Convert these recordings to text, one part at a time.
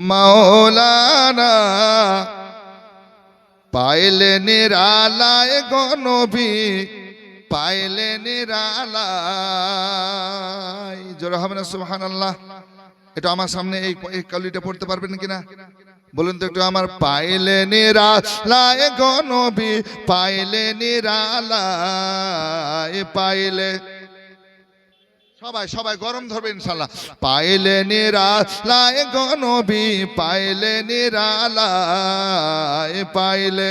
মাওলানা, পাইলে নিরালায় গনবী পাইলে নিরালায়। জোরে হবে না সুবহান আল্লাহ এটা আমার সামনে এই এই কালিটা পড়তে পারবেন কিনা? বলুন তো একটু, আমার পাইলে নিরালায় গনবী পাইলে নিরালায়, পাইলে সবাই সবাই গরম ধরবে ইনশাল্লাহ। পাইলে নিরালায় গনবী পাইলে নিরালায়, পাইলে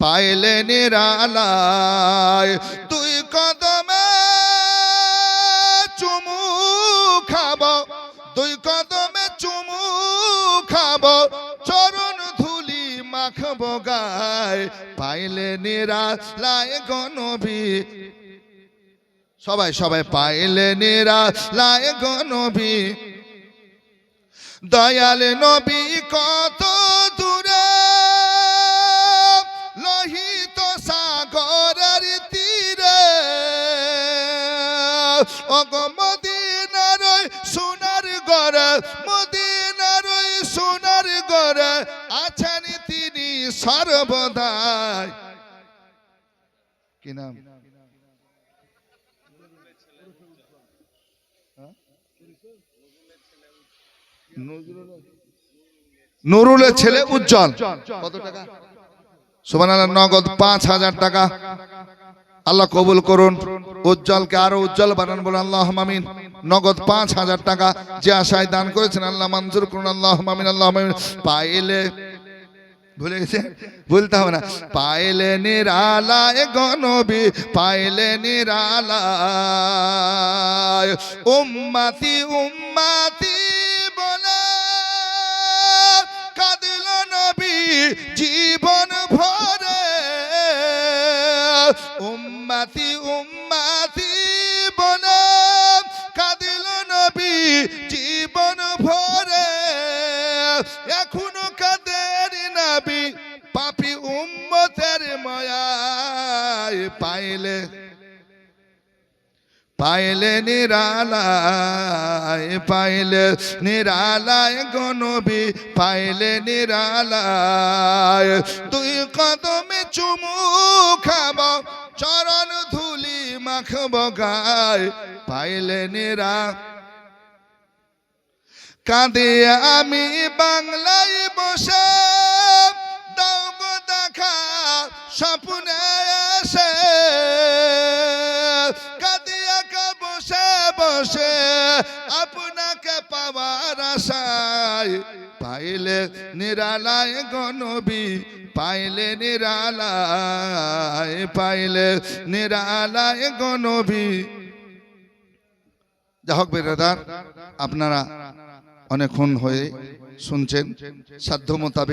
পাইলে নিরালায়। তুই কদমে চুমু খাব, দুই কদমে চুমু খাব, চরণ ধুলি মাখব গায়। পাইলে নিরালায় গনবী সবাই সবাই পাইলে নিরা, লায় নবী। দয়াল নবী কত দূরে, লোহিত সাগরের তীরে। অগমদিনার সোনার গড় মদিনার সোনার গড় আছেন তিনি সর্বদাই। কি নাম? নুরুলের ছেলে উজ্জ্বল। কত টাকা? সুবান নগদ পাঁচ হাজার টাকা। আল্লাহ কবুল করুন। উজ্জ্বলকে আরও উজ্জ্বল বানান বলে আল্লাহ মামিন নগদ পাঁচ হাজার টাকা যে আশায় দান করেছেন, আল্লাহ মঞ্জুর করুন, আল্লাহ মামিন আল্লাহ মামিন পাইলে ভুলে গেছে? বলতে হবে না। পাইলে নিরালায় গনবী পাইলে নিরালায় উম্মাতি উম্মাতি বলে কাঁদল নবী জীবন ভরে। উম্মাতি উম্মাতি বলে কাঁদল নবী জীবন ভরে। এখনও কাদের মায়ায় পাইলে পাইলে নিরালায় পাইলে নিরালায় গনবী পাইলে নিরালায়। তুই কদমে চুমু খাব, চরণ ধুলি মাখব গায়, পাইলে নিরা। কাঁদে আমি বাংলায় আশায় পাইলে নিরালায় গনবী পাইলে নিরালায় পাইলে নিরালায় গনবী যা হোক আপনারা অনেকক্ষণ হয়ে শুনছেন, সাধ্য মোতাবেক